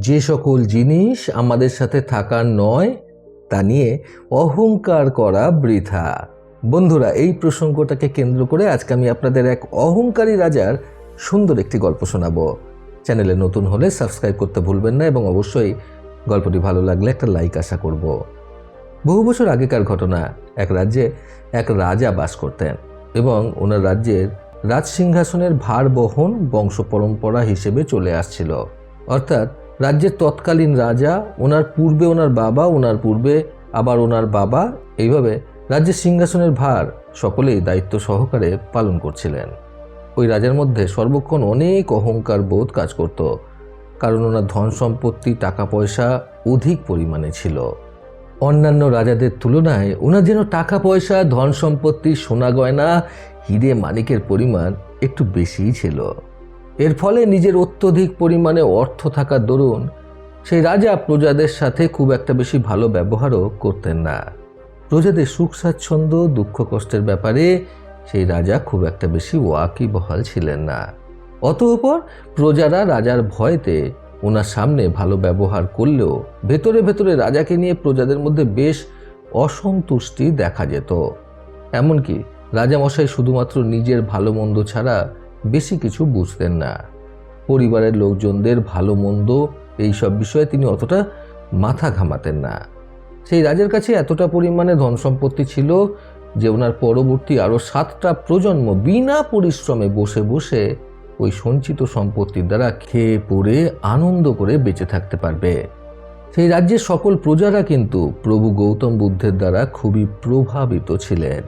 যে সকল জিনিস আমাদের সাথে থাকার নয়, তা নিয়ে অহংকার করা বৃথা। বন্ধুরা, এই প্রসঙ্গটাকে কেন্দ্র করে আজকে আমি আপনাদের এক অহংকারী রাজার সুন্দর একটি গল্প শোনাবো। চ্যানেলে নতুন হলে সাবস্ক্রাইব করতে ভুলবেন না এবং অবশ্যই গল্পটি ভালো লাগলে একটা লাইক আশা করব। বহু বছর আগেকার ঘটনা, এক রাজ্যে এক রাজা বাস করতেন এবং ওনার রাজ্যের রাজসিংহাসনের ভার বহন বংশ পরম্পরা হিসেবে চলে আসছিল। অর্থাৎ রাজ্যের তৎকালীন রাজা, ওনার পূর্বে ওনার বাবা, ওনার পূর্বে আবার ওনার বাবা, এইভাবে রাজ্যের সিংহাসনের ভার সকলেই দায়িত্ব সহকারে পালন করছিলেন। ওই রাজার মধ্যে সর্বক্ষণ অনেক অহংকার বোধ কাজ করত, কারণ ওনার ধন সম্পত্তি, টাকা পয়সা অধিক পরিমাণে ছিল। অন্যান্য রাজাদের তুলনায় ওনার যেন টাকা পয়সা, ধন সম্পত্তি, সোনা গয়না, হিরে মানিকের পরিমাণ একটু বেশিই ছিল। এর ফলে নিজের অত্যধিক পরিমাণে অর্থ থাকার দরুন সেই রাজা প্রজাদের সাথে খুব একটা বেশি ভালো ব্যবহারও করতেন না। প্রজাদের সুখ স্বাচ্ছন্দ্য, দুঃখ কষ্টের ব্যাপারে সেই রাজা খুব একটা বেশি ওয়াকিবহাল ছিলেন না। অতঃপর প্রজারা রাজার ভয়তে ওনার সামনে ভালো ব্যবহার করলেও ভেতরে ভেতরে রাজাকে নিয়ে প্রজাদের মধ্যে বেশ অসন্তুষ্টি দেখা যেত। এমনকি রাজামশাই শুধুমাত্র নিজের ভালো মন্দ ছাড়া বেশি কিছু বুঝতেন না। পরিবারের লোকজনদের ভালো মন্দ এইসব বিষয়ে তিনি অতটা মাথা ঘামাতেন না। সেই রাজার কাছে এতটা পরিমাণে ধন সম্পত্তি ছিল যে ওনার পরবর্তী আরও সাতটা প্রজন্ম বিনা পরিশ্রমে বসে বসে ওই সঞ্চিত সম্পত্তির দ্বারা খেয়ে, পড়ে, আনন্দ করে বেঁচে থাকতে পারবে। সেই রাজ্যের সকল প্রজারা কিন্তু প্রভু গৌতম বুদ্ধের দ্বারা খুবই প্রভাবিত ছিলেন।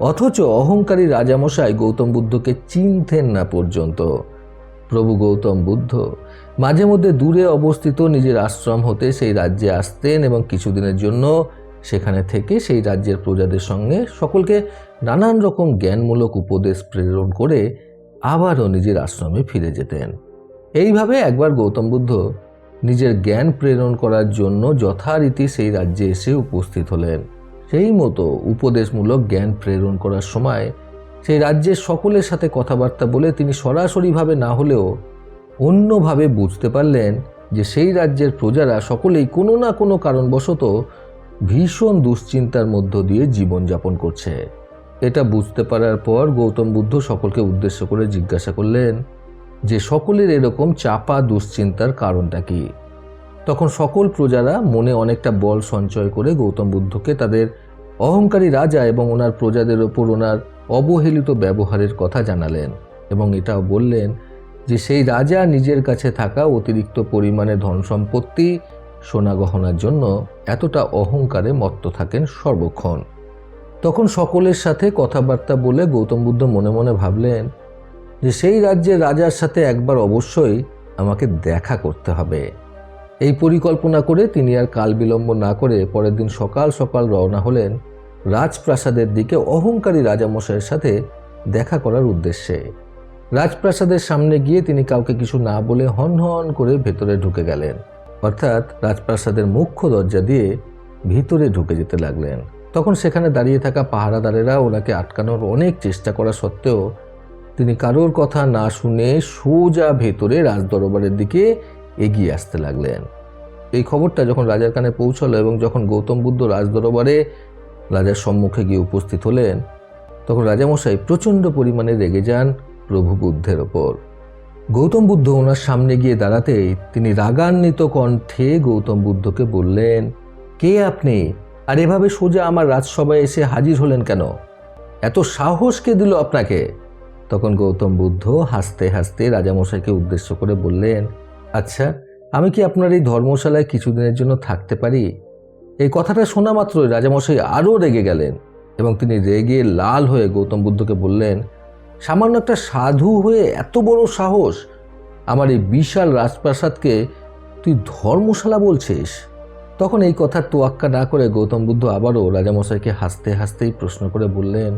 অথচ অহংকারী রাজামশাই গৌতম বুদ্ধকে চিনতেন না পর্যন্ত। প্রভু গৌতম বুদ্ধ মাঝে মধ্যে দূরে অবস্থিত নিজের আশ্রম হতে সেই রাজ্যে আসতেন এবং কিছুদিনের জন্য সেখানে থেকে সেই রাজ্যের প্রজাদের সঙ্গে সকলকে নানান রকম জ্ঞানমূলক উপদেশ প্রেরণ করে আবারও নিজের আশ্রমে ফিরে যেতেন। এইভাবে একবার গৌতম বুদ্ধ নিজের জ্ঞান প্রেরণ করার জন্য যথারীতি সেই রাজ্যে এসে উপস্থিত হলেন। সেই মতো উপদেশমূলক জ্ঞান প্রেরণ করার সময় সেই রাজ্যের সকলের সাথে কথাবার্তা বলে তিনি সরাসরিভাবে না হলেও অন্যভাবে বুঝতে পারলেন যে সেই রাজ্যের প্রজারা সকলেই কোনো না কোনো কারণবশত ভীষণ দুশ্চিন্তার মধ্য দিয়ে জীবনযাপন করছে। এটা বুঝতে পারার পর গৌতম বুদ্ধ সকলকে উদ্দেশ্য করে জিজ্ঞাসা করলেন যে সকলের এরকম চাপা দুশ্চিন্তার কারণটা কি? তখন সকল প্রজারা মনে অনেকটা বল সঞ্চয় করে গৌতম বুদ্ধকে তাদের অহংকারী রাজা এবং ওনার প্রজাদের ওপর ওনার অবহেলিত ব্যবহারের কথা জানালেন এবং এটাও বললেন যে সেই রাজা নিজের কাছে থাকা অতিরিক্ত পরিমাণে ধন সম্পত্তি সোনা গহনার জন্য এতটা অহংকারে মত্ত থাকেন সর্বক্ষণ। তখন সকলের সাথে কথাবার্তা বলে গৌতম বুদ্ধ মনে মনে ভাবলেন যে সেই রাজ্যের রাজার সাথে একবার অবশ্যই আমাকে দেখা করতে হবে। এই পরিকল্পনা করে তিনি আর কাল বিলম্ব না করে পরের দিন সকাল সকাল রওনা হলেন রাজপ্রাসাদের দিকে অহংকারী রাজামশাইয়ের সাথে দেখা করার উদ্দেশ্যে। রাজপ্রাসাদের সামনে গিয়ে তিনি কাউকে কিছু না বলে হন হন করে ভেতরে ঢুকে গেলেন। অর্থাৎ রাজপ্রাসাদের মুখ্য দরজা দিয়ে ভিতরে ঢুকে যেতে লাগলেন। তখন সেখানে দাঁড়িয়ে থাকা পাহারাদারেরা ওনাকে আটকানোর অনেক চেষ্টা করা সত্ত্বেও তিনি কারোর কথা না শুনে সোজা ভেতরে রাজদরবারের দিকে এগিয়ে আসতে লাগলেন। এই খবরটা যখন রাজার কানে পৌঁছলো এবং যখন গৌতম বুদ্ধ রাজদরবারে রাজার সম্মুখে গিয়ে উপস্থিত হলেন, তখন রাজামশাই প্রচণ্ড পরিমাণে রেগে যান প্রভু বুদ্ধের ওপর। গৌতম বুদ্ধ ওনার সামনে গিয়ে দাঁড়াতেই তিনি রাগান্বিত কণ্ঠে গৌতম বুদ্ধকে বললেন, কে আপনি? আর এভাবে সোজা আমার রাজসভায় এসে হাজির হলেন কেন? এত সাহস কে দিল আপনাকে? তখন গৌতম বুদ্ধ হাসতে হাসতে রাজামশাইকে উদ্দেশ্য করে বললেন আচ্ছা আমি কি আপনার এই ধর্মশালায় কিছুদিনের জন্য থাকতে পারি? এই কথাটা শোনা মাত্রই রাজামশাই আরও রেগে গেলেন এবং তিনি রেগে লাল হয়ে গৌতম বুদ্ধকে বললেন, সামান্য একটা সাধু হয়ে এত বড় সাহস, আমার এই বিশাল রাজপ্রাসাদকে তুই ধর্মশালা বলছিস? তখন এই কথার তোয়াক্কা না করে গৌতম বুদ্ধ আবারও রাজামশাইকে হাসতে হাসতেই প্রশ্ন করে বললেন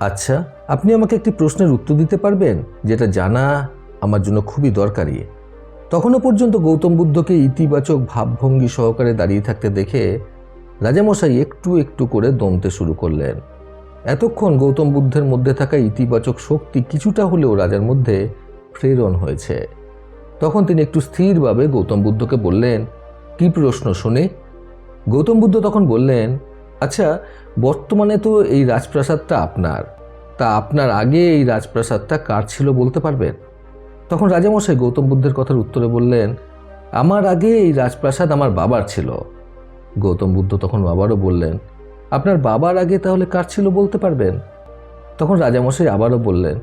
আচ্ছা আপনি আমাকে একটি প্রশ্নের উত্তর দিতে পারবেন, যেটা জানা আমার জন্য খুবই দরকারি। তখনও পর্যন্ত গৌতম বুদ্ধকে ইতিবাচক ভাবভঙ্গি সহকারে দাঁড়িয়ে থাকতে দেখে রাজামশাই একটু একটু করে দমতে শুরু করলেন। এতক্ষণ গৌতম বুদ্ধের মধ্যে থাকা ইতিবাচক শক্তি কিছুটা হলেও রাজার মধ্যে প্রেরণ হয়েছে। তখন তিনি একটু স্থিরভাবে গৌতম বুদ্ধকে বললেন, কি প্রশ্ন শুনে? গৌতম বুদ্ধ তখন বললেন আচ্ছা বর্তমানে তো এই রাজপ্রাসাদটা আপনার। তা আপনার আগে এই রাজপ্রাসাদটা কার ছিল বলতে পারবেন? তখন রাজামশাই গৌতম বুদ্ধের কথার উত্তরে বললেন, আমার আগে এই রাজপ্রাসাদ আমার বাবার ছিল। গৌতম বুদ্ধ তখন আবারও বললেন, আপনার বাবার আগে তাহলে কার ছিল বলতে পারবেন? তখন রাজামশাই আবারও বললেন,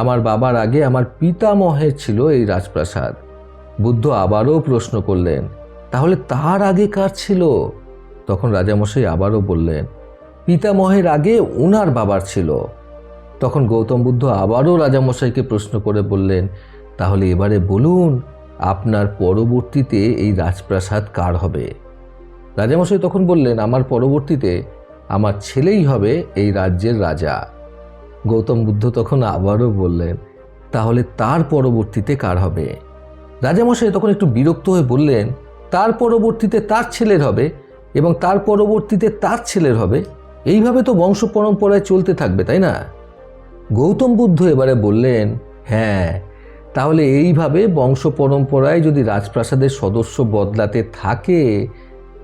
আমার বাবার আগে আমার পিতামহের ছিল এই রাজপ্রাসাদ। বুদ্ধ আবারও প্রশ্ন করলেন, তাহলে তার আগে কার ছিল? তখন রাজামশাই আবারও বললেন, পিতামহের আগে ওনার বাবার ছিল। তখন গৌতম বুদ্ধ আবারও রাজামশাইকে প্রশ্ন করে বললেন তাহলে এবারে বলুন, আপনার পরবর্তীতে এই রাজপ্রাসাদ কার হবে? রাজামশাই তখন বললেন, আমার পরবর্তীতে আমার ছেলেই হবে এই রাজ্যের রাজা। গৌতম বুদ্ধ তখন আবারও বললেন, তাহলে তার পরবর্তীতে কার হবে? রাজামশাই তখন একটু বিরক্ত হয়ে বললেন, তার পরবর্তীতে তার ছেলের হবে এবং তার পরবর্তীতে তার ছেলের হবে। এইভাবে তো বংশ পরম্পরায় চলতে থাকবে, তাই না? গৌতম বুদ্ধ এবারে বললেন হ্যাঁ তাহলে এইভাবে বংশ পরম্পরায় যদি রাজপ্রাসাদের সদস্য বদলাতে থাকে,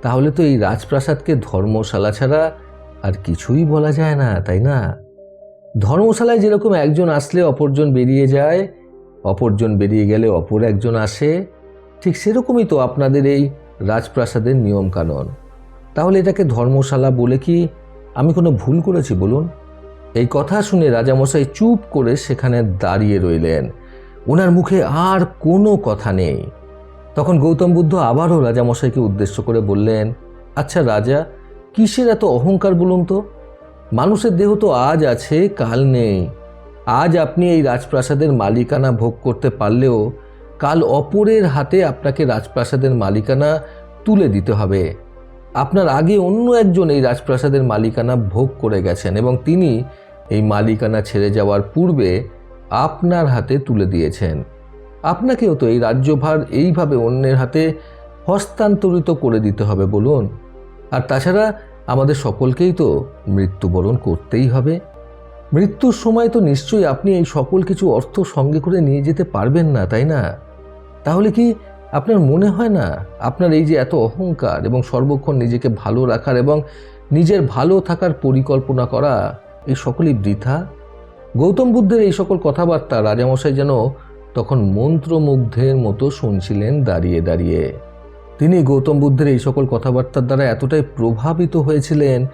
তাহলে তো এই রাজপ্রাসাদকে ধর্মশালা ছাড়া আর কিছুই বলা যায় না, তাই না? ধর্মশালায় যেরকম একজন আসলে অপরজন বেরিয়ে যায়, অপরজন বেরিয়ে গেলে অপর একজন আসে, ঠিক সেরকমই তো আপনাদের এই রাজপ্রাসাদের নিয়মকানুন। তাহলে এটাকে ধর্মশালা বলে কি আমি কোনো ভুল করেছি, বলুন? এই কথা শুনে রাজামশাই চুপ করে সেখানে দাঁড়িয়ে রইলেন। ওনার মুখে আর কোনো কথা নেই। তখন গৌতম বুদ্ধ আবারও রাজামশাইকে উদ্দেশ্য করে বললেন আচ্ছা রাজা, কিসের এত অহংকার বলুন তো? মানুষের দেহ তো আজ আছে, কাল নেই। আজ আপনি এই রাজপ্রাসাদের মালিকানা ভোগ করতে পারলেও কাল অপরের হাতে আপনাকে রাজপ্রাসাদের মালিকানা তুলে দিতে হবে। আপনার আগে অন্য একজন এই রাজপ্রাসাদের মালিকানা ভোগ করে গেছেন এবং তিনি এই মালিকানা ছেড়ে যাওয়ার পূর্বে আপনার হাতে তুলে দিয়েছেন। আপনাকেও তো এই রাজ্যভার এইভাবে অন্যের হাতে হস্তান্তরিত করে দিতে হবে বলুন। আর তাছাড়া আমাদের সকলকেই তো মৃত্যুবরণ করতেই হবে। মৃত্যুর সময় তো নিশ্চয়ই আপনি এই সকল কিছু অর্থ সঙ্গে করে নিয়ে যেতে পারবেন না, তাই না? তাহলে কি আপনার মনে হয় না আপনার এই যে এত অহংকার এবং সর্বক্ষণ নিজেকে ভালো রাখার এবং নিজের ভালো থাকার পরিকল্পনা করা এই সকলই বৃথা? গৌতম বুদ্ধের এই সকল কথাবার্তা রাজামশাই যেন তখন মন্ত্রমুগ্ধের মতো শুনছিলেন দাঁড়িয়ে দাঁড়িয়ে। তিনি গৌতম বুদ্ধের এই সকল কথাবার্তার দ্বারা এতটাই প্রভাবিত হয়েছিলেন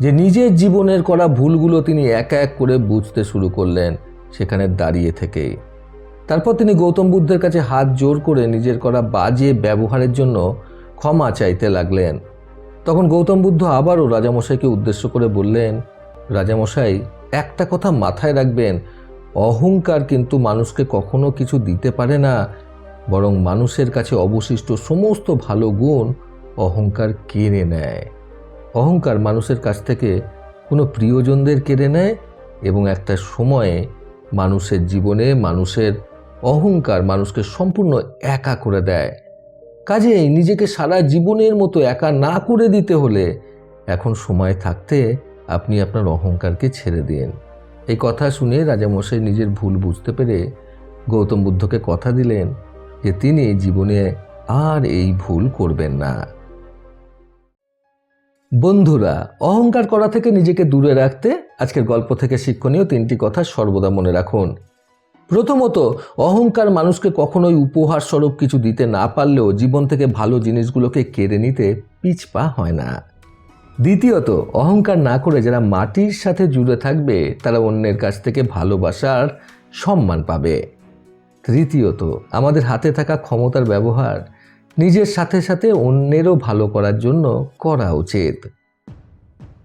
যে নিজের জীবনের করা ভুলগুলো তিনি এক এক করে বুঝতে শুরু করলেন সেখানে দাঁড়িয়ে থেকেই তারপর তিনি গৌতম বুদ্ধের কাছে হাত জোর করে নিজের করা বাজে ব্যবহারের জন্য ক্ষমা চাইতে লাগলেন। তখন গৌতম বুদ্ধ আবারও রাজামশাইকে উদ্দেশ্য করে বললেন, রাজামশাই একটা কথা মাথায় রাখবেন, অহংকার কিন্তু মানুষকে কখনো কিছু দিতে পারে না, বরং মানুষের কাছে অবশিষ্ট সমস্ত ভালো গুণ অহংকার কেড়ে নেয়। অহংকার মানুষের কাছ থেকে কোনো প্রিয়জনদের কেড়ে নেয় এবং একটা সময়ে মানুষের জীবনে মানুষের অহংকার মানুষকে সম্পূর্ণ একা করে দেয়। কাজেই নিজেকে সারা জীবনের মতো একা না করে দিতে হলে এখন সময় থাকতে আপনি আপনার অহংকারকে ছেড়ে দিন এই কথা শুনে রাজামশাই নিজের ভুল বুঝতে পেরে গৌতম বুদ্ধকে কথা দিলেন যে তিনি জীবনে আর এই ভুল করবেন না। বন্ধুরা, অহংকার করা থেকে নিজেকে দূরে রাখতে আজকের গল্প থেকে শিক্ষণীয় তিনটি কথা সর্বদা মনে রাখুন। প্রথমত, অহংকার মানুষকে কখনোই উপহার স্বরূপ কিছু দিতে না পারলেও জীবন থেকে ভালো জিনিসগুলোকে কেড়ে নিতে পিছপা হয় না। দ্বিতীয়ত, অহংকার না করে যারা মাটির সাথে জুড়ে থাকবে, তারা অন্যের কাছ থেকে ভালোবাসার সম্মান পাবে। তৃতীয়ত, আমাদের হাতে থাকা ক্ষমতার ব্যবহার নিজের সাথে সাথে অন্যেরও ভালো করার জন্য করা উচিত।